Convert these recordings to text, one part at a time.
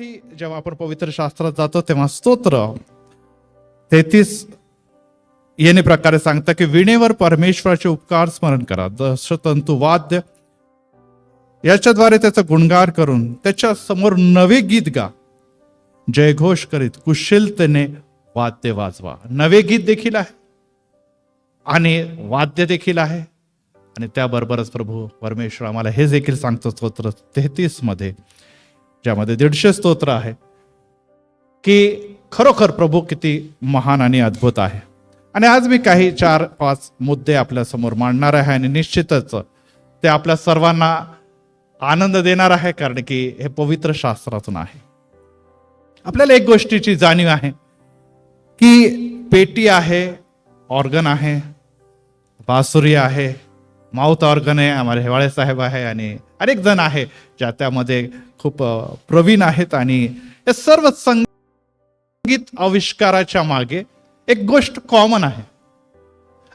साठी जेव्हा आपण पवित्र शास्त्रात जातो तेव्हा स्तोत्र. तेहतीस येणे प्रकारे सांगतं की विणेवर परमेश्वराचे उपकार स्मरण करा. दशतंतू वाद्य. याच्याद्वारे त्याचा गुणगार करून त्याच्यासमोर नवे गीत गा. जयघोष करीत कुशलतेने वाद्य वाजवा. नवे गीत देखील आहे. आणि वाद्य देखील आहे. आणि त्याबरोबरच प्रभू परमेश्वर आम्हाला हे देखील सांगतो स्तोत्र. तेहतीसमध्ये ज्यामध्ये दीडशे स्तोत्र आहे की खरोखर प्रभू किती महान आणि अद्भुत आहे. आणि आज मी काही चार पाच मुद्दे आपल्यासमोर मांडणार आहे आणि निश्चितच ते आपल्या सर्वांना आनंद देणार आहे कारण की हे पवित्र शास्त्रातून आहे. आपल्याला एक गोष्टीची जाणीव आहे की पेटी आहे ऑर्गन आहे बासुरी आहे माउथ ऑर्गन आहे आम्हाला हेवाळे साहेब आहे आणि अनेक जण आहे ज्या त्यामध्ये खूप प्रवीण आहेत आणि हे सर्व संगीत आविष्काराच्या मागे एक गोष्ट कॉमन आहे.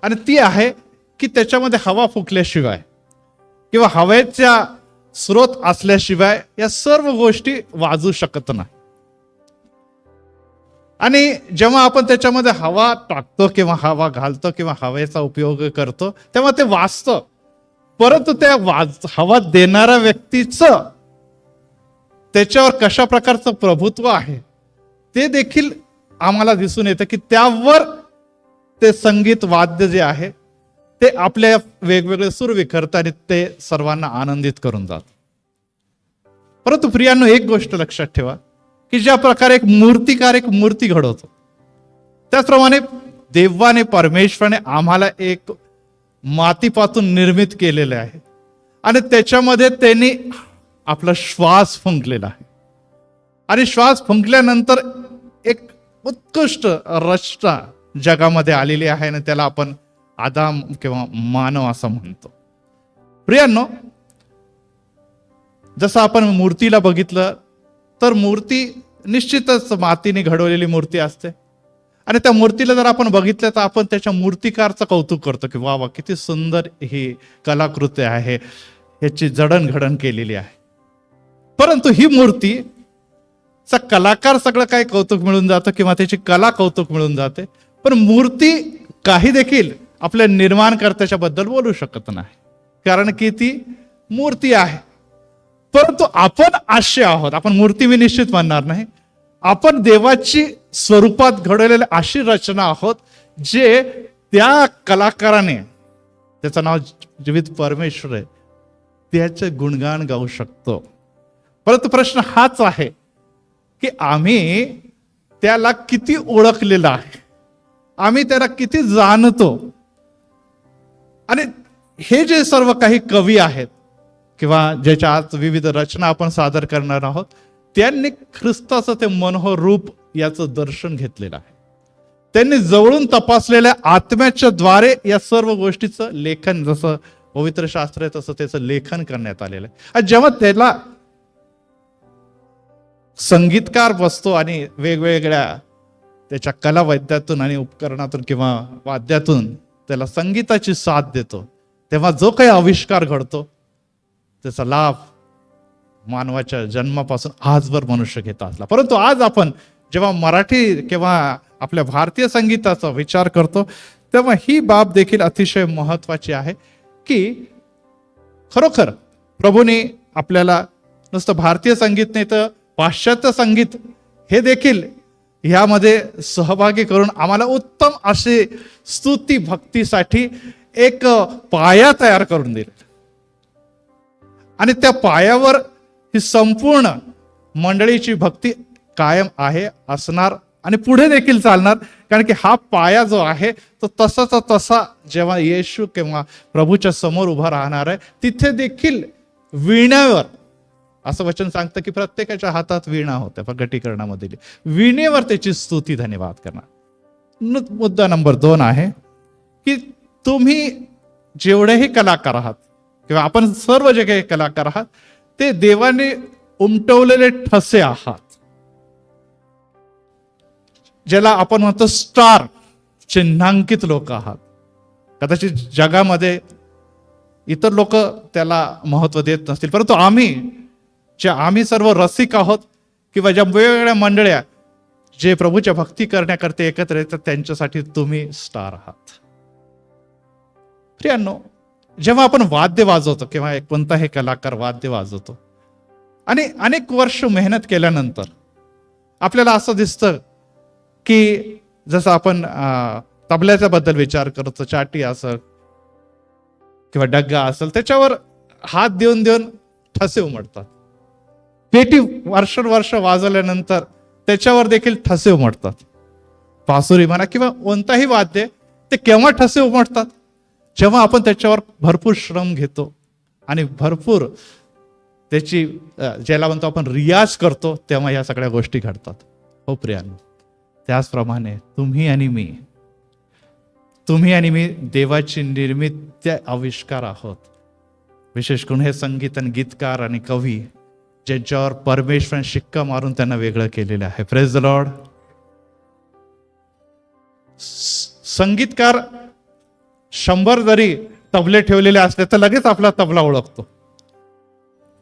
आणि ती आहे की त्याच्यामध्ये हवा फुकल्याशिवाय किंवा हवेच्या स्रोत असल्याशिवाय या सर्व गोष्टी वाजू शकत नाही. आणि जेव्हा आपण त्याच्यामध्ये हवा टाकतो किंवा हवा घालतो किंवा हवेचा उपयोग करतो तेव्हा ते वाचतं. परंतु त्या वाज हवा देणाऱ्या व्यक्तीचं त्याच्यावर कशा प्रकारचं प्रभुत्व आहे ते देखील आम्हाला दिसून येतं की त्यावर ते संगीत वाद्य जे आहे ते आपल्या वेगवेगळे सूर विखरतं आणि ते सर्वांना आनंदित करून जात. परंतु प्रियांनो एक गोष्ट लक्षात ठेवा. की ज्या प्रकारे एक मूर्तिकार एक मूर्ती घडवतो. त्याचप्रमाणे देवाने परमेश्वराने आम्हाला एक मातीपासून निर्मित केलेले आहे. आणि त्याच्यामध्ये त्यांनी आपला श्वास फुंकलेला आहे. आणि श्वास फुंकल्यानंतर एक उत्कृष्ट रचना जगामध्ये आलेली आहे आणि त्याला आपण आदाम किंवा मानव असं म्हणतो. प्रियांनो जसं आपण मूर्तीला बघितलं तर मूर्ती निश्चितच मातीने घडवलेली मूर्ती असते. आणि त्या मूर्तीला जर आपण बघितलं तर आपण त्याच्या मूर्तिकारचं कौतुक करतो की वा वा किती सुंदर ही कलाकृती आहे. ह्याची जडणघडण केलेली आहे. परंतु ही मूर्ती चा कलाकार सगळं काही कौतुक मिळून जातं किंवा त्याची कला कौतुक मिळून जाते. पण मूर्ती काही देखील आपल्या निर्माणकर्त्याच्या बद्दल बोलू शकत नाही. कारण की ती मूर्ती आहे. परंतु आपण आशय आहोत आपण मूर्ती मी निश्चित म्हणणार नाही. आपण देवाची स्वरूपात घडवलेली अशी रचना आहोत जे त्या कलाकाराने त्याचं नाव जीवित परमेश्वर आहे त्याचे गुणगान गाऊ शकतो. परंतु प्रश्न हाच आहे की आम्ही त्याला किती ओळखलेलं आहे? आम्ही त्याला किती जाणतो? आणि हे जे सर्व काही कवी आहेत किंवा ज्याच्या आज विविध रचना आपण सादर करणार आहोत त्यांनी ख्रिस्ताचं ते मनोहर रूप याचं दर्शन घेतलेलं आहे. त्यांनी जवळून तपासलेल्या आत्म्याच्या द्वारे या सर्व गोष्टीचं लेखन जसं पवित्र शास्त्र आहे तसं त्याचं लेखन करण्यात आलेलं आहे. आणि जेव्हा त्याला संगीतकार बसतो आणि वेगवेगळ्या त्याच्या कला वैद्यातून आणि उपकरणातून किंवा वाद्यातून त्याला संगीताची साथ देतो तेव्हा जो काही आविष्कार घडतो त्याचा लाभ मानवाच्या जन्मापासून आजवर मनुष्य घेत असला. परंतु आज आपण जेव्हा मराठी किंवा आपल्या भारतीय संगीताचा विचार करतो तेव्हा ही बाब देखील अतिशय महत्वाची आहे की खरोखर प्रभूने आपल्याला नुसतं भारतीय संगीत नाही तर पाश्चात्य संगीत हे देखील ह्यामध्ये सहभागी करून आम्हाला उत्तम असे स्तुती भक्तीसाठी एक पाया तयार करून दिला. आणि त्या पायावर ही संपूर्ण मंडळीची भक्ती कायम आहे असणार आणि पुढे देखील चालणार. कारण की हा पाया जो आहे तो तसाचा तसा जेव्हा येशू किंवा प्रभूच्या समोर उभा राहणार आहे तिथे देखील विण्यावर असं वचन सांगतं की प्रत्येकाच्या हातात वीणा होत्या प्रगटीकरणामध्ये विणेवर त्याची स्तुती धन्यवाद करणार. मुद्दा नंबर दोन आहे की तुम्ही जेवढेही कलाकार आहात किंवा आपण सर्व जे काही कलाकार आहात ते देवाने उमटवलेले ठसे आहात. ज्याला आपण म्हणतो स्टार चिन्हांकित लोक आहात. कदाचित जगामध्ये इतर लोक त्याला महत्त्व देत नसतील परंतु आम्ही जे आम्ही सर्व रसिक आहोत किंवा ज्या वेगवेगळ्या मंडळ्या जे प्रभूच्या भक्ती करण्याकरता एकत्र येतात त्यांच्यासाठी तुम्ही स्टार आहात. प्रियांनो जेव्हा आपण वाद्य वाजवतो किंवा एक कोणताही कलाकार वाद्य वाजवतो आणि अनेक वर्ष मेहनत केल्यानंतर आपल्याला असं दिसतं की जसं आपण तबल्याच्या बद्दल विचार करतो चाटी असेल किंवा डग्गा असेल त्याच्यावर हात देऊन देऊन ठसे उमटतात. पेटी वर्ष वाजवल्यानंतर त्याच्यावर देखील ठसे उमटतात. पासुरी म्हणा किंवा कोणताही वाद्य ते केव्हा ठसे उमटतात? जेव्हा आपण त्याच्यावर भरपूर श्रम घेतो आणि भरपूर त्याची ज्याला म्हणतो आपण रियाज करतो तेव्हा या सगळ्या गोष्टी घडतात. हो प्रियानो त्याचप्रमाणे तुम्ही आणि मी तुम्ही आणि मी देवाची निर्मित आविष्कार आहोत. विशेष करून हे संगीत आणि गीतकार आणि कवी ज्यांच्यावर परमेश्वर शिक्का मारून त्यांना वेगळं केलेलं आहे. प्रेज द लॉर्ड संगीतकार शंभर जरी तबले ठेवलेले असले तर लगेच आपला तबला ओळखतो.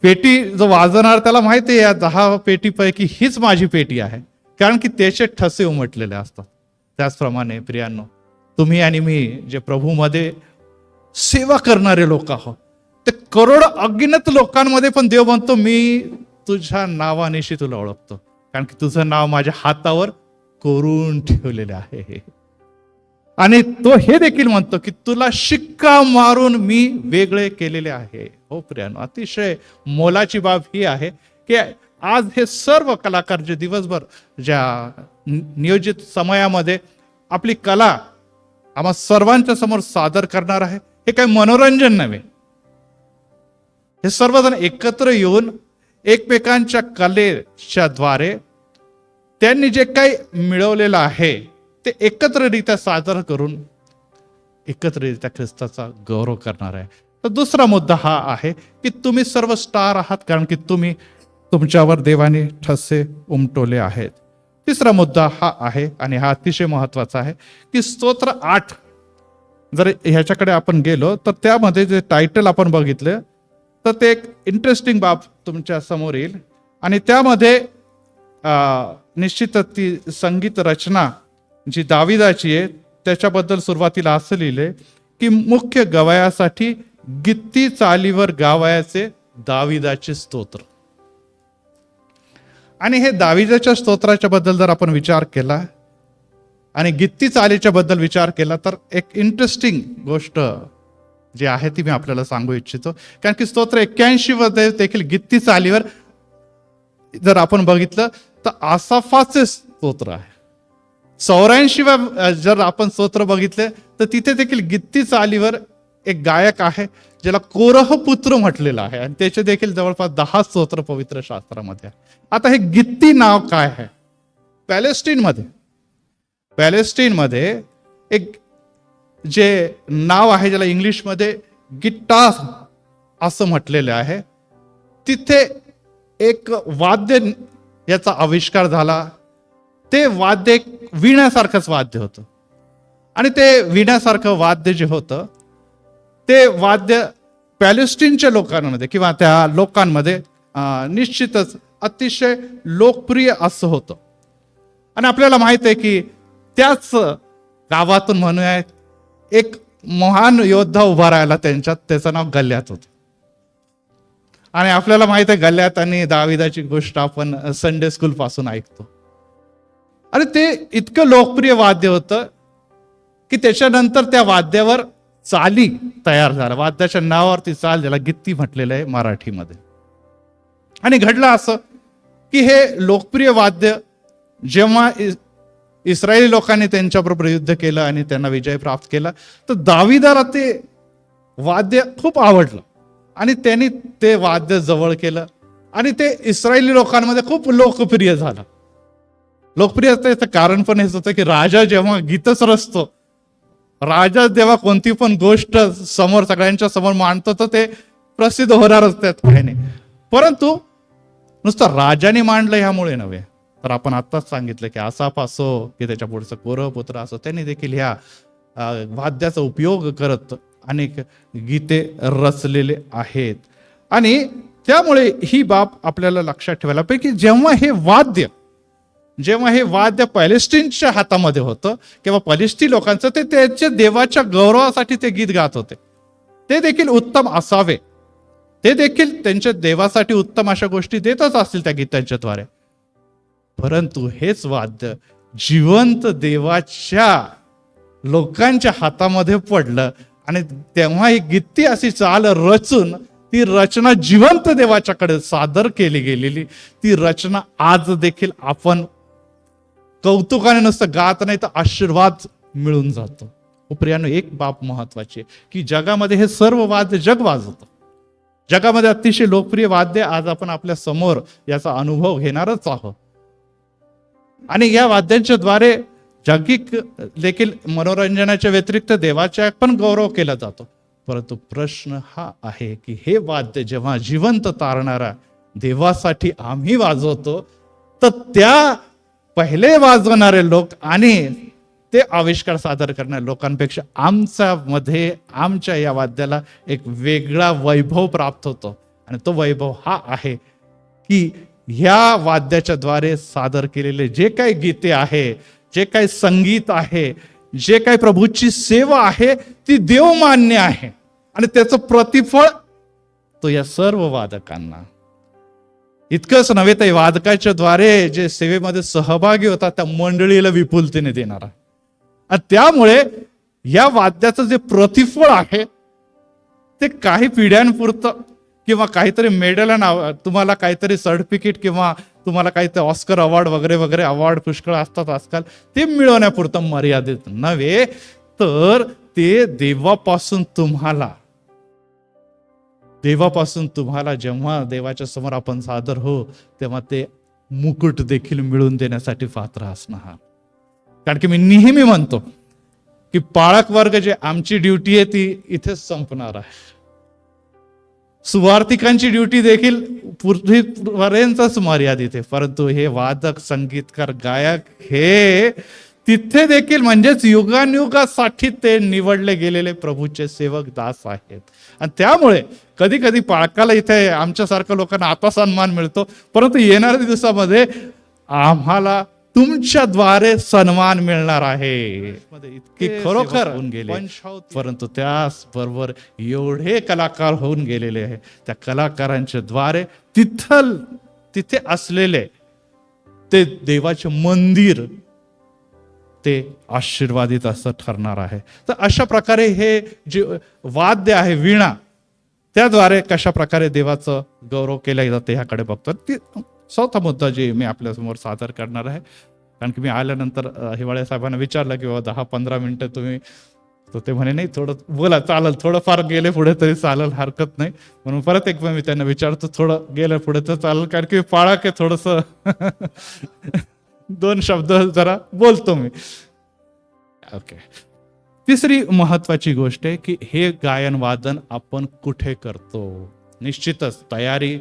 पेटी जो वाजवणार त्याला माहिती आहे या दहा पेटीपैकी हीच माझी पेटी आहे. कारण की त्याचे ठसे उमटलेले असतात. त्याचप्रमाणे प्रियांनो तुम्ही आणि मी जे प्रभूमध्ये सेवा करणारे लोक आहोत ते करोड अगिनत लोकांमध्ये पण देव म्हणतो मी तुझ्या नावानिशी तुला ओळखतो. कारण की तुझं नाव माझ्या हातावर कोरून ठेवलेले आहे. आणि तो हे देखील म्हणतो की तुला शिक्का मारून मी वेगळे केलेले आहे. हो प्रियानो अतिशय मोलाची बाब ही आहे की आज हे सर्व कलाकार जे दिवसभर ज्या नियोजित समयामध्ये आपली कला आम्हा सर्वांच्या समोर सादर करणार आहे हे काही मनोरंजन नव्हे. हे सर्वजण एकत्र येऊन एकमेकांच्या कलेच्या द्वारे त्यांनी जे काही मिळवलेलं आहे ते एकत्ररित्या सादर करून एकत्ररित्या ख्रिस्ताचा गौरव करणार आहे. तर दुसरा मुद्दा हा आहे की तुम्ही सर्व स्टार आहात कारण की तुम्ही तुमच्यावर देवाने ठसे उमटवले आहेत. तिसरा मुद्दा हा आहे आणि हा अतिशय महत्त्वाचा आहे की स्तोत्र आठ जर ह्याच्याकडे आपण गेलो तर त्यामध्ये जे टायटल आपण बघितलं तर ते एक इंटरेस्टिंग बाब तुमच्यासमोर येईल. आणि त्यामध्ये निश्चितच ती संगीत रचना जी दाविदाची आहे त्याच्याबद्दल सुरुवातीला असं लिहिले की मुख्य गवयासाठी गित्ती चालीवर गावयाचे दाविदाचे स्तोत्र. आणि हे दाविदाच्या स्तोत्राच्या बद्दल जर आपण विचार केला आणि गित्ती चालीच्या बद्दल विचार केला तर एक इंटरेस्टिंग गोष्ट जी आहे ती मी आपल्याला सांगू इच्छितो. कारण की स्तोत्र एक्क्याऐंशी मध्ये देखील गित्ती चालीवर जर आपण बघितलं तर आसाफाचे स्तोत्र आहे. चौऱ्याऐंशीव्या जर आपण स्तोत्र बघितले तर तिथे देखील गित्ती चालीवर एक गायक आहे ज्याला कोरह पुत्र म्हटलेलं आहे. आणि त्याचे देखील जवळपास दहा स्तोत्र पवित्र शास्त्रामध्ये आहे. आता हे गित्ती नाव काय आहे? पॅलेस्टीनमध्ये. पॅलेस्टीनमध्ये एक जे नाव आहे ज्याला इंग्लिशमध्ये गिट्टा असं म्हटलेलं आहे तिथे एक वाद्य याचा आविष्कार झाला. ते वाद्य एक विण्यासारखंच वाद्य होतं. आणि ते विण्यासारखं वाद्य जे होतं ते वाद्य पॅलेस्टीनच्या लोकांमध्ये किंवा त्या लोकांमध्ये निश्चितच अतिशय लोकप्रिय असं होतं. आणि आपल्याला माहीत आहे की त्याच गावातून म्हणूया एक महान योद्धा उभा राहिला त्यांच्यात त्याचं नाव गल्ल्यात होतं. आणि आपल्याला माहीत आहे गल्ल्यात आणि दाविदाची गोष्ट आपण संडे स्कूल पासून ऐकतो. आणि ते इतकं लोकप्रिय वाद्य होतं की त्याच्यानंतर त्या वाद्यावर चाली तयार झाला वाद्याच्या नावावरती चाल ज्याला गित्ती म्हटलेलं आहे मराठीमध्ये. आणि घडलं असं की हे लोकप्रिय वाद्य जेव्हा इस्रायली लोकांनी त्यांच्याबरोबर युद्ध केलं आणि त्यांना विजय प्राप्त केला तर दावीदारा ते वाद्य खूप आवडलं. आणि त्यांनी ते वाद्य जवळ केलं आणि ते इस्रायली लोकांमध्ये खूप लोकप्रिय झालं. लोकप्रियतेचं कारण पण हेच होतं की राजा जेव्हा गीतच रचतो राजा जेव्हा कोणती पण गोष्ट समोर सगळ्यांच्या समोर मांडतो तर ते प्रसिद्ध होणारच त्यात काही नाही. परंतु नुसतं राजाने मांडलं ह्यामुळे नव्हे. तर आपण आत्ताच सांगितलं की आसाप असो की त्याच्या पुढचं कोरह पुत्र असो त्यांनी देखील ह्या वाद्याचा उपयोग करत अनेक गीते रचलेले आहेत. आणि त्यामुळे ही बाब आपल्याला लक्षात ठेवायला पाहिजे की जेव्हा हे वाद्य जेव्हा हे वाद्य पॅलेस्टीनच्या हातामध्ये होतं किंवा पॅलेस्टीन लोकांचं ते त्यांच्या देवाच्या गौरवासाठी ते गीत गात होते. ते देखील उत्तम असावे. ते देखील त्यांच्या देवासाठी उत्तम अशा गोष्टी देतच असतील त्या गीतांच्याद्वारे परंतु हेच वाद्य जिवंत देवाच्या लोकांच्या हातामध्ये पडलं आणि तेव्हा ही गीती अशी चाल रचून ती रचना जिवंत देवाच्याकडे सादर केली गेलेली. ती रचना आज देखील आपण कौतुकाने नुसतं गात नाही तर आशीर्वाद मिळून जातो. हो प्रियानो एक बाब महत्वाची आहे की जगामध्ये हे सर्व वाद्य जग वाजवतं. जगामध्ये अतिशय लोकप्रिय वाद्य आज आपण आपल्यासमोर याचा अनुभव घेणारच आहोत. आणि या वाद्यांच्या द्वारे जागिक देखील मनोरंजनाच्या व्यतिरिक्त देवाच्या पण गौरव केला जातो. परंतु प्रश्न हा आहे की हे वाद्य जेव्हा जिवंत तारणारा देवासाठी आम्ही वाजवतो तर त्या पहिले वाजवणारे लोक आणि ते आविष्कार सादर करणाऱ्या लोकांपेक्षा आमच्या मध्ये आमच्या या वाद्याला एक वेगळा वैभव प्राप्त होतो. आणि तो वैभव हा आहे की ह्या वाद्याच्या द्वारे सादर केलेले जे काही गीते आहे जे काही संगीत आहे जे काही प्रभूची सेवा आहे ती देवमान्य आहे. आणि त्याचं प्रतिफळ तो या सर्व वादकांना इतकंच नव्हे तर वादकाच्या द्वारे जे सेवेमध्ये सहभागी होता त्या मंडळीला विपुलतेने देणारा. आणि त्यामुळे या वाद्याचं जे प्रतिफळ आहे ते काही पिढ्यांपुरतं किंवा काहीतरी मेडल नाव तुम्हाला काहीतरी सर्टिफिकेट किंवा तुम्हाला काहीतरी ऑस्कर अवॉर्ड वगैरे वगैरे अवॉर्ड पुष्कळ असतात आजकाल ते मिळवण्यापुरतं मर्यादित नव्हे. तर ते देवापासून तुम्हाला देवापासून तुम्हाला जेव्हा देवाच्या समोर आपण सादर हो तेव्हा ते मुकुट देखील मिळवून देण्यासाठी पात्र असणार. कारण की मी नेहमी म्हणतो की पाळक वर्ग जे आमची ड्युटी आहे ती इथेच संपणार आहे. सुवार्थिकांची ड्युटी देखील पूर्वीपर्यंतच मर्यादित आहे. परंतु हे वादक संगीतकार गायक हे तिथे देखील म्हणजेच युगानुयुगासाठी ते निवडले गेलेले प्रभूचे सेवक दास आहेत. आणि त्यामुळे कधी कधी पाळकाला इथे आमच्यासारख्या लोकांना आता सन्मान मिळतो. परंतु येणाऱ्या दिवसामध्ये आम्हाला तुमच्याद्वारे सन्मान मिळणार आहे. की खरोखर होऊन गेले. परंतु त्याच बरोबर एवढे कलाकार होऊन गेलेले आहे. त्या कलाकारांच्या द्वारे तिथल तिथे असलेले ते देवाचे मंदिर ते आशीर्वादित असं ठरणार आहे. तर अशा प्रकारे हे जे वाद्य आहे वीणा त्याद्वारे कशा प्रकारे देवाचं गौरव केलं जाते ह्याकडे बघतो. ती चौथा मुद्दा जे मी आपल्यासमोर सादर करणार आहे कारण की मी आल्यानंतर हिवाळ्या साहेबांना विचारलं की बाबा दहा पंधरा मिनटं तुम्ही तर ते म्हणे नाही थोडं बोला चालेल थोडंफार गेले पुढे तरी चालेल हरकत नाही. म्हणून परत एक मी त्यांना विचारतो थोडं गेलं पुढे तर चालेल कारण की पाळा की थोडस. दोन शब्द जरा बोलतो मी. ओके तिसरी महत्वाची गोष्ट आहे की हे गायन वादन आपण कुठे करतो? निश्चितच तयारी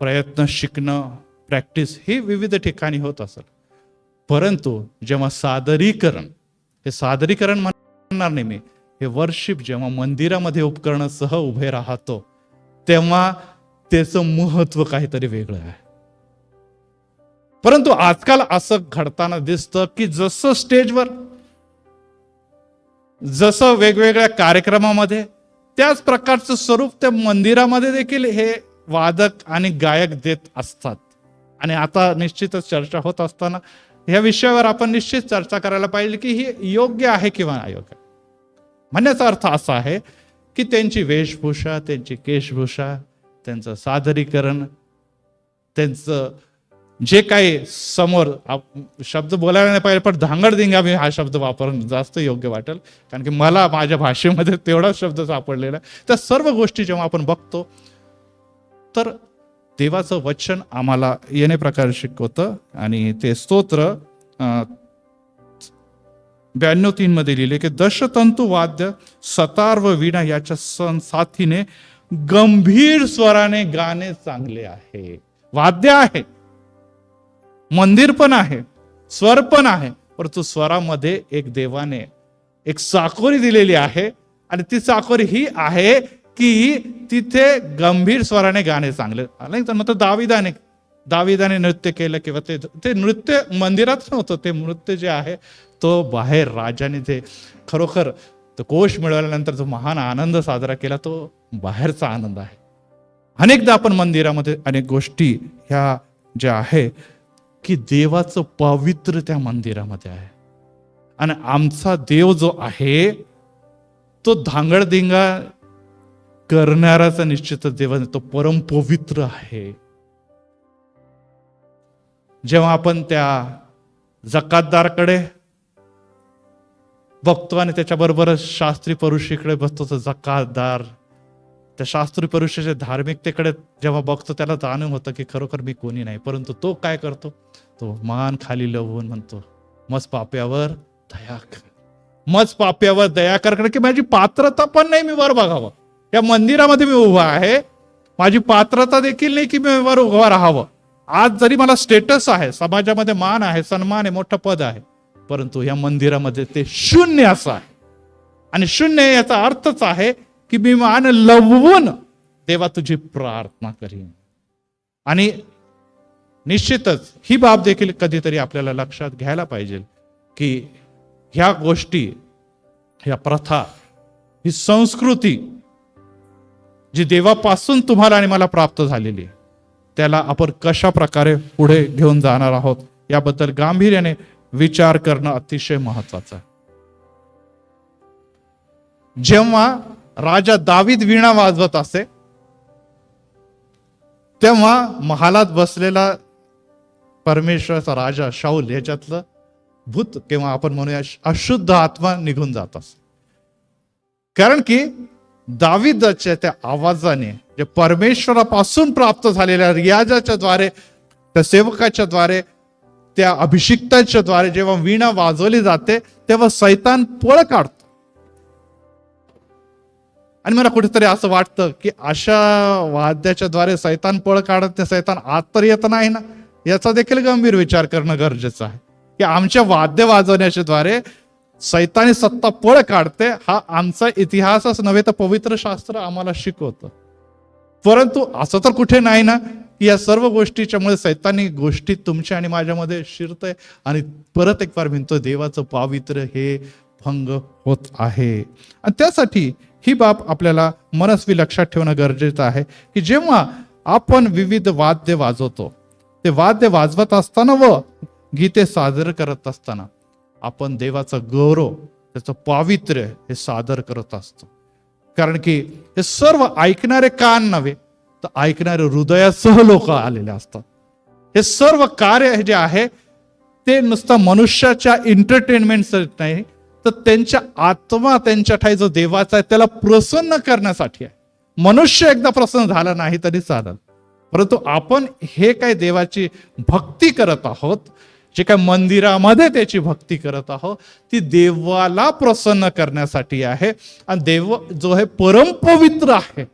प्रयत्न शिकणं प्रॅक्टिस हे विविध ठिकाणी होत असेल. परंतु जेव्हा सादरीकरण हे सादरीकरण म्हणणार नाही मी हे वर्शिप जेव्हा मंदिरामध्ये उपकरणासह उभे राहतो तेव्हा त्याचं महत्त्व काहीतरी वेगळं आहे. परंतु आजकाल असं घडताना दिसतं की जसं स्टेजवर जसं वेगवेगळ्या कार्यक्रमामध्ये त्याच प्रकारचं स्वरूप त्या मंदिरामध्ये देखील हे वादक आणि गायक देत असतात. आणि आता निश्चितच चर्चा होत असताना ह्या विषयावर आपण निश्चित चर्चा करायला पाहिजे की ही योग्य आहे किंवा अयोग्य. म्हणण्याचा अर्थ असा आहे की त्यांची वेशभूषा त्यांची केशभूषा त्यांचं सादरीकरण त्यांचं जे काही समोर आप- शब्द बोलायला नाही पाहिजे पण धांगडधिंगा मी हा शब्द वापरणं जास्त योग्य वाटेल. कारण की मला माझ्या भाषेमध्ये तेवढा शब्द सापडलेला त्या सर्व गोष्टी जेव्हा आपण बघतो तर देवाचं वचन आम्हाला येणे प्रकारे शिकवतं. आणि ते स्तोत्र ब्याण्णव तीन मध्ये लिहिले की दशतंतू वाद्य सतार व वीणा याच्या सण साथीने गंभीर स्वराने गाणे चांगले आहे. वाद्य आहे. मंदिर पण आहे स्वर पण आहे परंतु स्वरामध्ये एक देवाने एक चाकोरी दिलेली आहे आणि ती चाकोरी ही आहे की तिथे गंभीर स्वराने गाणे चांगले नाही तर मग दाविदाने दाविदाने नृत्य केलं किंवा ते ते नृत्य मंदिरात नव्हतं ते नृत्य जे आहे तो बाहेर राजाने ते खरोखर तो कोश मिळवल्यानंतर जो महान आनंद साजरा केला तो बाहेरचा आनंद आहे. अनेकदा आपण मंदिरामध्ये अनेक गोष्टी ह्या ज्या आहे की देवाचं पवित्र त्या मंदिरामध्ये आहे आणि आमचा देव जो आहे तो धांगडधिंगा करणाराचा निश्चितच देव आहे. तो परम पवित्र आहे जेव्हा आपण त्या जकातदारकडे बघतो आणि त्याच्याबरोबरच शास्त्री परुषीकडे बसतो तर जकातदार त्या शास्त्री परुषाच्या धार्मिकतेकडे जेव्हा बघतो त्याला जाणीव होतं की खरोखर मी कोणी नाही. परंतु तो काय करतो? तो मान खाली लवून म्हणतो मज पाप्यावर दया कर. मज पाप्यावर दया कर कारण की माझी पात्रता पण नाही मी वर बघावं. या मंदिरामध्ये मी उभा आहे. माझी पात्रता देखील नाही की मी वर उभा राहावं. आज जरी मला स्टेटस आहे समाजामध्ये मान आहे सन्मान आहे मोठं पद आहे परंतु या मंदिरामध्ये ते शून्य असं आहे. आणि शून्य याचा अर्थच आहे की मी मान लवून देवा तुझी प्रार्थना करीन. आणि निश्चितच ही बाब देखील कधीतरी आपल्याला लक्षात घ्यायला पाहिजे की ह्या गोष्टी ह्या प्रथा ही संस्कृती जी देवापासून तुम्हाला आणि मला प्राप्त झालेली आहे त्याला आपण कशा प्रकारे पुढे घेऊन जाणार आहोत याबद्दल गांभीर्याने विचार करणं अतिशय महत्वाचं आहे. जेव्हा राजा दावीद वीणा वाजवत असे. तेव्हा महालात बसलेला परमेश्वराचा राजा शाऊल याच्यातलं भूत किंवा आपण म्हणूया अशुद्ध आत्मा निघून जात असे. कारण की दाविदाच्या त्या आवाजाने जे परमेश्वरापासून प्राप्त झालेल्या रियाजाच्या द्वारे त्या सेवकाच्या द्वारे त्या अभिषिक्ताच्या द्वारे जेव्हा वीणा वाजवली जाते तेव्हा सैतान पळ काढतो. आणि मला कुठेतरी असं वाटतं की अशा वाद्याच्या द्वारे सैतान पळ काढत ते सैतान आत तर येत नाही ना? याचा देखील गंभीर विचार करणं गरजेचं आहे. की आमच्या वाद्य वाजवण्याच्या द्वारे सैतानी सत्ता पळ काढते हा आमचा इतिहासच नव्हे तर पवित्र शास्त्र आम्हाला शिकवतं. परंतु असं तर कुठे नाही ना? की या सर्व गोष्टीच्यामुळे सैतानी गोष्टी तुमच्या आणि माझ्यामध्ये शिरतंय आणि परत एक बार म्हणतो देवाचं पावित्र्य हे भंग होत आहे. आणि त्यासाठी ही बाब आपल्याला मनस्वी लक्षात ठेवणं गरजेचं आहे की जेव्हा आपण विविध वाद्य वाजवतो ते वाद्य वाजवत असताना व गीते सादर करत असताना आपण देवाचा गौरव त्याचं पावित्र्य हे सादर करत असतो. कारण की हे सर्व ऐकणारे कान नव्हे तर ऐकणारे हृदयासह लोक आलेले असतात. हे सर्व कार्य जे आहे ते नुसतं मनुष्याच्या एंटरटेनमेंट नाही तर त्यांच्या आत्मा त्यांच्या ठाई जो देवाचा आहे त्याला प्रसन्न करण्यासाठी आहे. मनुष्य एकदा प्रसन्न झाला नाही तरी चालेल. परंतु आपण हे काय देवाची भक्ती करत आहोत जे काय मंदिरामध्ये त्याची भक्ती करत आहोत ती देवाला प्रसन्न करण्यासाठी आहे. आणि देव जो आहे परमपवित्र आहे.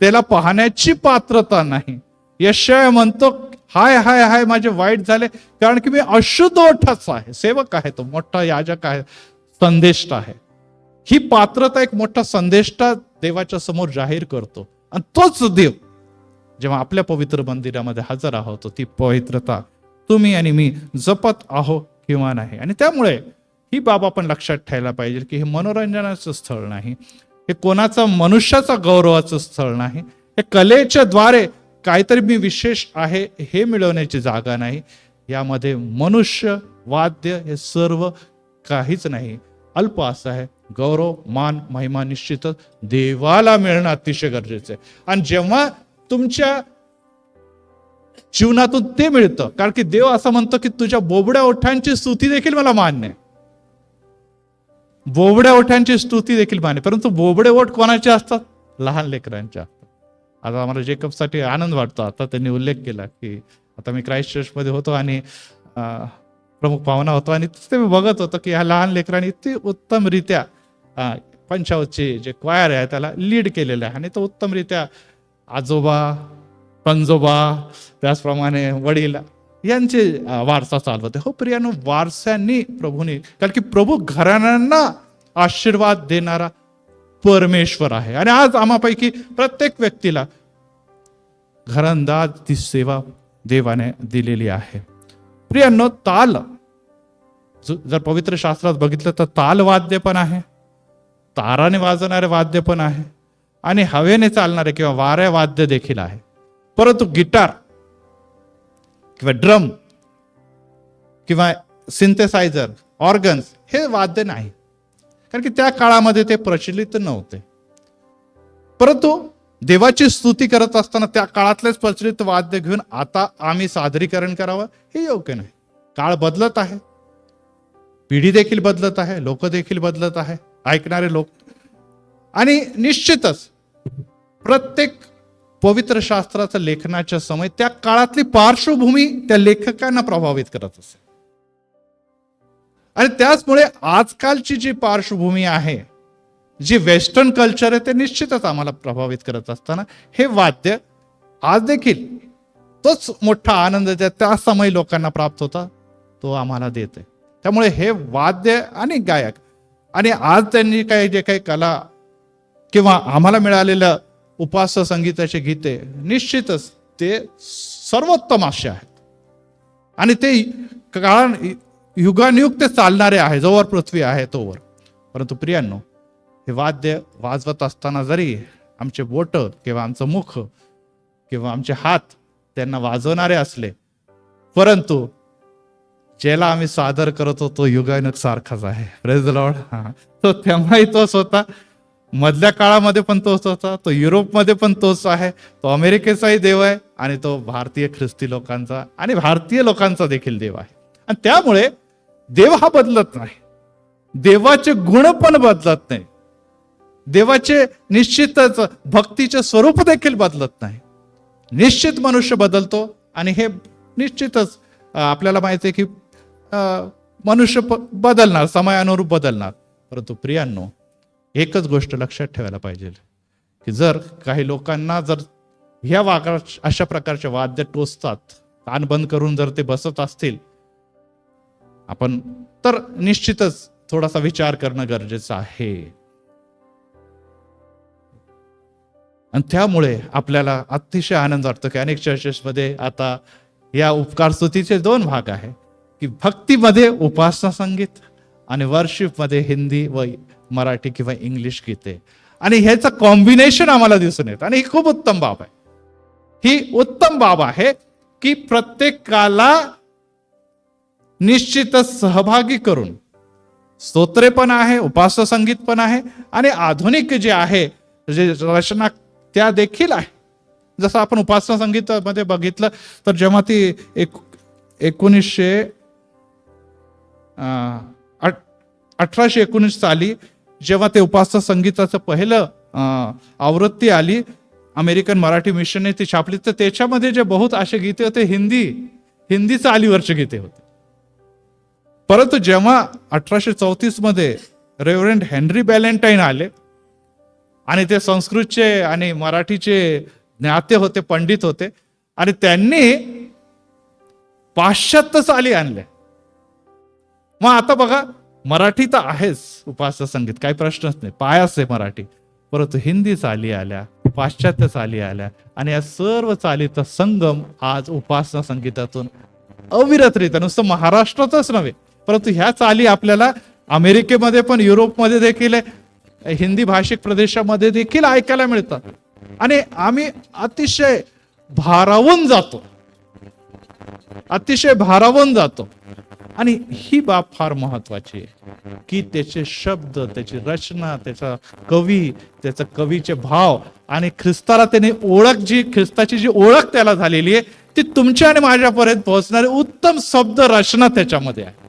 त्याला पाहण्याची पात्रता नाही. यशय म्हणतो हाय हाय हाय माझे वाईट झाले कारण की मी अशुद्ध ओठाचा आहे. सेवक आहे तो मोठा याजक आहे. संदेष्ट आहे. ही पात्रता एक मोठा संदेष्टा देवाच्या समोर जाहीर करतो. आणि तोच देव जेव्हा आपल्या पवित्र मंदिरामध्ये हजर आहोत ती पवित्रता तुम्ही आणि मी जपत आहो किंवा नाही. आणि त्यामुळे ही बाब आपण लक्षात ठेवायला पाहिजे की हे मनोरंजनाचं स्थळ नाही. हे कोणाचा मनुष्याचा गौरवाचं स्थळ नाही. हे कलेच्या द्वारे काहीतरी मी विशेष आहे हे मिळवण्याची जागा नाही. यामध्ये मनुष्य वाद्य हे सर्व काहीच नाही. अल्प असं आहे. गौरव मान महिमा निश्चितच देवाला मिळणं अतिशय गरजेचं आहे. आणि जेव्हा तुमच्या जीवनातून ते मिळतं कारण की देव असं म्हणतो की तुझ्या बोबड्या ओठांची स्तुती देखील मला मान्य आहे. बोबड्या ओठांची स्तुती देखील मान्य परंतु बोबडे ओठ कोणाचे असतात? लहान लेकरांचे असतात. आता आम्हाला जेकबसाठी आनंद वाटतो. आता त्यांनी उल्लेख केला की आता मी क्राईस्ट चर्चमध्ये होतो आणि प्रमुख पाहुणा होतो आणि ते मी बघत होतो की ह्या लहान लेकरांनी इतकी उत्तमरित्या पंचावतचे जे क्वायर आहे त्याला लीड केलेलं आहे. आणि तो उत्तमरित्या आजोबा पंजोबा त्याचप्रमाणे वडील यांचे वारसा चालवते. हो प्रियानो वारसांनी प्रभूने कारण की प्रभू घराण्यांना आशीर्वाद देणारा परमेश्वर आहे. आणि आज आम्हापैकी प्रत्येक व्यक्तीला घरंदाज ती सेवा देवाने दिलेली आहे. प्रियांनो ताल जर पवित्र शास्त्रात बघितलं तर ताल वाद्य पण आहे ताराने वाजवणारे वाद्य पण आहे आणि हवेने चालणारे किंवा वाऱ्या वाद्य देखील आहे. परंतु गिटार किंवा ड्रम किंवा सिंथेसायझर ऑर्गन्स हे वाद्य नाही. कारण की त्या काळामध्ये ते प्रचलित नव्हते. परंतु देवाची स्तुती करत असताना त्या काळातलेच प्रचलित वाद्य घेऊन आता आम्ही सादरीकरण करावं हे योग्य नाही. काळ बदलत आहे. पिढी देखील बदलत आहे लोक देखील बदलत आहे ऐकणारे लोक. आणि निश्चितच प्रत्येक पवित्र शास्त्राचं लेखनाच्या समय त्या काळातली पार्श्वभूमी त्या लेखकांना प्रभावित करत असे. आणि त्याचमुळे आजकालची जी पार्श्वभूमी आहे जी वेस्टर्न कल्चर आहे ते निश्चितच आम्हाला प्रभावित करत असताना हे वाद्य आज देखील तोच मोठा आनंद ज्या त्या समय लोकांना प्राप्त होता तो आम्हाला देते. त्यामुळे हे वाद्य आणि गायक आणि आज त्यांनी काही जे काही कला किंवा आम्हाला मिळालेलं उपास संगीताचे गीते निश्चितच ते सर्वोत्तम असे आहेत. आणि ते कारण युगानुयुग ते चालणारे आहे जोवर पृथ्वी आहे तोवर. परंतु प्रियांनो हे वाद्य वाजवत असताना जरी आमचे बोट किंवा आमचं मुख किंवा आमचे हात त्यांना वाजवणारे असले परंतु ज्याला आम्ही सादर करतो तो युगानुग सारखाच आहे. प्रेज लॉर्ड हा. तो तेव्हाही तोच होता. मधल्या काळामध्ये पण तोच होता. तो युरोपमध्ये पण तोच आहे. तो अमेरिकेचाही देव आहे आणि तो भारतीय ख्रिस्ती लोकांचा आणि भारतीय लोकांचा देखील देव आहे. आणि त्यामुळे देव हा बदलत नाही. देवाचे गुण पण बदलत नाही. देवाचे निश्चितच भक्तीचे स्वरूप देखील बदलत नाही. निश्चित मनुष्य बदलतो आणि हे निश्चितच आपल्याला माहिती आहे की मनुष्य प- बदलणार समयानुरूप बदलणार. परंतु प्रियांनो एकच गोष्ट लक्षात ठेवायला पाहिजे की जर काही लोकांना जर ह्या वागा अशा प्रकारचे वाद्य टोचतात कान बंद करून जर ते बसत असतील आपण तर निश्चितच थोडासा विचार करणं गरजेचं आहे. आणि त्यामुळे आपल्याला अतिशय आनंद वाटतो की अनेक चर्चेसमध्ये आता या उपकार स्तुतीचे दोन भाग आहे की भक्तीमध्ये उपासना संगीत आणि वर्शिपमध्ये हिंदी व मराठी किंवा इंग्लिश गीते. आणि ह्याचं कॉम्बिनेशन आम्हाला दिसून येतं. आणि ही खूप उत्तम बाब आहे. ही उत्तम बाब आहे की प्रत्येकाला निश्चितच सहभागी करून स्तोत्रे पण आहे उपासना संगीत पण आहे आणि आधुनिक जे आहे जे रचना त्या देखील आहे. जसं आपण उपासना संगीतामध्ये बघितलं तर जेव्हा ती एक एकोणीसशे अठराशे एकोणीस साली जेव्हा ते उपासना संगीताचं पहिलं आवृत्ती आली अमेरिकन मराठी मिशनने ती छापली तर त्याच्यामध्ये जे बहुत असे गीते होते हिंदी हिंदी चालीवरचे गीते होते. परंतु जेव्हा अठराशे चौतीसमध्ये रेव्हरंड हेनरी बॅलेंटाईन आले आणि ते संस्कृतचे आणि मराठीचे ज्ञाते होते पंडित होते आणि त्यांनी पाश्चात्य चाली आणले मग आता बघा मराठी तर आहेच उपास्य संगीत काही प्रश्नच नाही. पायाच आहे मराठी. परंतु हिंदी चाली आल्या पाश्चात्य चाली आल्या आणि या सर्व चालीचा संगम आज उपासना संगीतातून अविरतरित्या नुसतं महाराष्ट्रातच नव्हे परंतु ह्या चाली आपल्याला अमेरिकेमध्ये पण युरोपमध्ये देखील हिंदी भाषिक प्रदेशामध्ये देखील ऐकायला मिळतात आणि आम्ही अतिशय भारावून जातो. अतिशय भारावून जातो. आणि ही बाब फार महत्वाची आहे की त्याचे शब्द त्याची रचना त्याचा कवी त्याचा कवीचे भाव आणि ख्रिस्ताला त्याने ओळख जी ख्रिस्ताची जी ओळख त्याला झालेली आहे ती तुमच्या आणि माझ्यापर्यंत पोहोचणारी उत्तम शब्द रचना त्याच्यामध्ये आहे.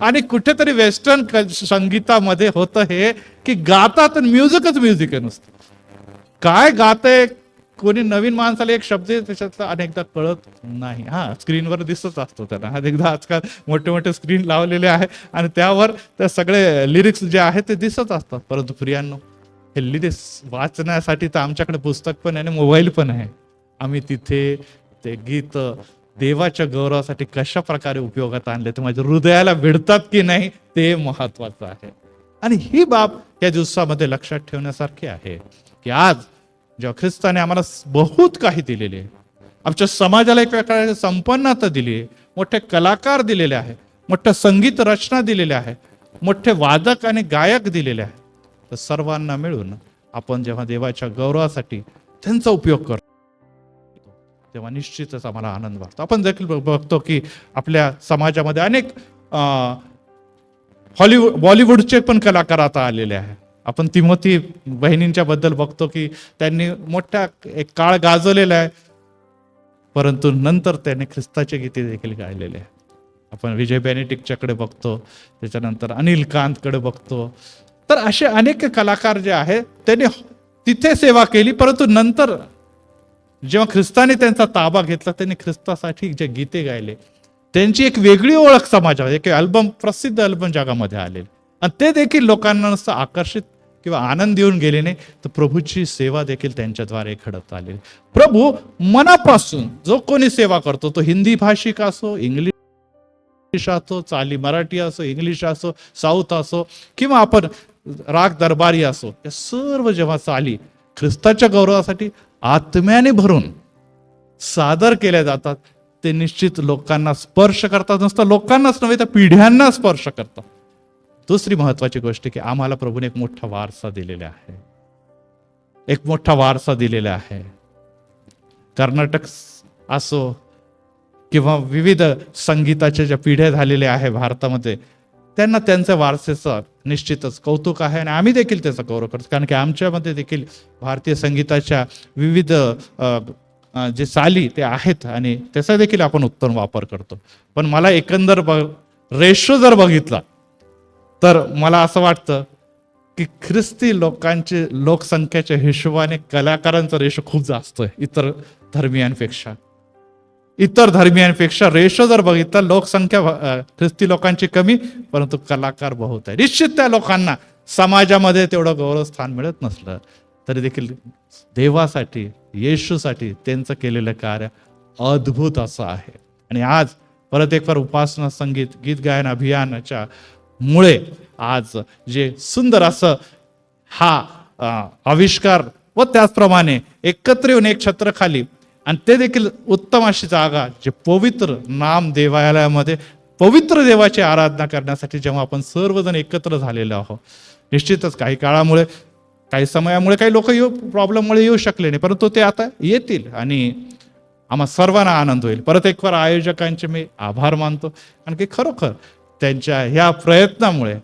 आणि कुठेतरी वेस्टर्न संगीतामध्ये होतं हे की गातात म्युझिकच म्युझिक आहे नुसतं. काय गातंय कोणी नवीन माणसाला एक शब्द त्याच्यातला अनेकदा कळत नाही. हा स्क्रीनवर दिसत असतो त्याला. अनेकदा आजकाल मोठे मोठे स्क्रीन लावलेले आहे आणि त्यावर त्या सगळे लिरिक्स जे आहेत ते दिसत असतात. परंतु प्रियांनो हे लिरिक्स वाचण्यासाठी तर आमच्याकडे पुस्तक पण आहे आणि मोबाईल पण आहे. आम्ही तिथे ते गीत देवाच्या गौरवासाठी कशा प्रकारे उपयोगात आणले ते माझ्या हृदयाला भिडतात की नाही ते महत्वाचं आहे. आणि ही बाब या दिवसामध्ये लक्षात ठेवण्यासारखी आहे की आज जेव्हा ख्रिस्ताने आम्हाला बहुत काही दिलेले आहे. आमच्या समाजाला एक प्रकारे संपन्नता दिली आहे. मोठे कलाकार दिलेले आहे. मोठं संगीत रचना दिलेल्या आहे. मोठे वादक आणि गायक दिलेले आहे. तर सर्वांना मिळून आपण जेव्हा देवाच्या गौरवासाठी त्यांचा उपयोग करतो तेव्हा निश्चितच आम्हाला आनंद वाटतो. आपण देखील बघ- बघतो की आपल्या समाजामध्ये अनेक हॉलिवूड बॉलिवूडचे पण कलाकार आता आलेले आहेत. आपण तिमोती बहिणींच्या बद्दल बघतो की त्यांनी मोठ्या एक काळ गाजवलेला आहे. परंतु नंतर त्यांनी ख्रिस्ताचे गीते देखील गायलेले आहे आपण विजय बॅनेटिकच्याकडे बघतो त्याच्यानंतर अनिल कांतकडे बघतो. तर असे अनेक कलाकार जे आहेत त्यांनी तिथे सेवा केली परंतु नंतर जेव्हा ख्रिस्ताने त्यांचा ताबा घेतला त्यांनी ख्रिस्तासाठी जे गीते गायले त्यांची एक वेगळी ओळख समाजामध्ये एक अल्बम प्रसिद्ध अल्बम जगामध्ये आलेले. आणि ते देखील लोकांना नुसतं आकर्षित किंवा आनंद देऊन गेले नाही तर प्रभूची सेवा देखील त्यांच्याद्वारे घडत आली प्रभू मनापासून जो कोणी सेवा करतो तो हिंदी भाषिक असो इंग्लिश असो चाली मराठी असो इंग्लिश असो साऊथ असो किंवा आपण राग दरबारी असो या सर्व जेव्हा चाली ख्रिस्ताच्या गौरवासाठी आत्म्याने भरून सादर केल्या जातात ते निश्चित लोकांना स्पर्श करतात. नुसतं लोकांनाच नव्हे तर पिढ्यांना स्पर्श करतात. दुसरी महत्वाची गोष्ट की आम्हाला प्रभूने एक मोठा वारसा दिलेला आहे. एक मोठा वारसा दिलेला आहे. कर्नाटक असो किंवा विविध संगीताच्या ज्या पिढ्या झालेल्या आहे भारतामध्ये त्यांना त्यांच्या वारसेचं निश्चितच कौतुक आहे आणि आम्ही देखील त्याचा गौरव करतो. कारण की आमच्यामध्ये देखील भारतीय संगीताच्या विविध जे चाली ते आहेत आणि त्याचा देखील आपण उत्तम वापर करतो. पण मला एकंदर ब रेशो जर बघितला तर मला असं वाटतं की ख्रिस्ती लोकांची लोकसंख्येच्या हिशोबाने कलाकारांचा रेशो खूप जास्त आहे इतर धर्मियांपेक्षा. इतर धर्मियांपेक्षा रेशो जर बघितला लोकसंख्या ख्रिस्ती लोकांची कमी परंतु कलाकार बहुत आहे. निश्चित त्या लोकांना समाजामध्ये तेवढं गौरवस्थान मिळत नसलं तरी देखील देवासाठी येशूसाठी त्यांचं केलेलं कार्य अद्भुत असं आहे. आणि आज परत एकवार उपासना संगीत गीत गायन अभियानाच्या मुळे आज जे सुंदर असं हा आविष्कार व त्याचप्रमाणे एकत्र येऊन एक छत्रखाली आणि ते देखील उत्तम अशी जागा जे पवित्र नाम देवालयामध्ये पवित्र देवाची आराधना करण्यासाठी जेव्हा आपण सर्वजण एकत्र झालेलो आहोत निश्चितच काही काळामुळे काही समयामुळे काही लोक येऊ प्रॉब्लेममुळे येऊ शकले नाही परंतु ते आता येतील आणि आम्हा सर्वांना आनंद होईल. परत एकवार आयोजकांचे मी आभार मानतो. कारण की खरोखर त्यांच्या ह्या प्रयत्नामुळे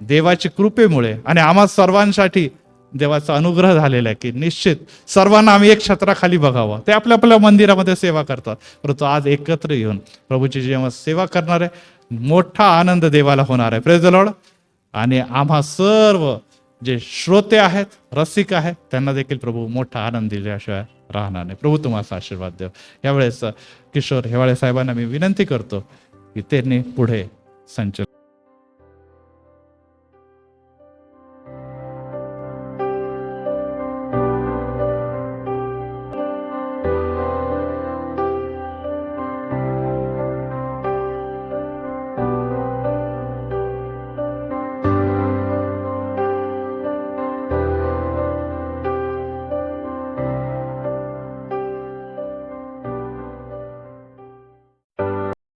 देवाची कृपेमुळे आणि आम्हा सर्वांसाठी देवाचा अनुग्रह झालेला आहे की निश्चित सर्वांना आम्ही एक छत्राखाली बघावं. ते आपल्या आपल्या मंदिरामध्ये सेवा करतात. परंतु आज एकत्र येऊन प्रभूची जेव्हा सेवा करणार आहे मोठा आनंद देवाला होणार आहे. प्रेज आणि आम्हा सर्व जे श्रोते आहेत रसिक आहेत त्यांना देखील प्रभू मोठा आनंद दिल्याशिवाय राहणार नाही. प्रभू तुम्हाला आशीर्वाद देव. यावेळेस किशोर हेवाळे साहेबांना मी विनंती करतो की त्यांनी पुढे 三角。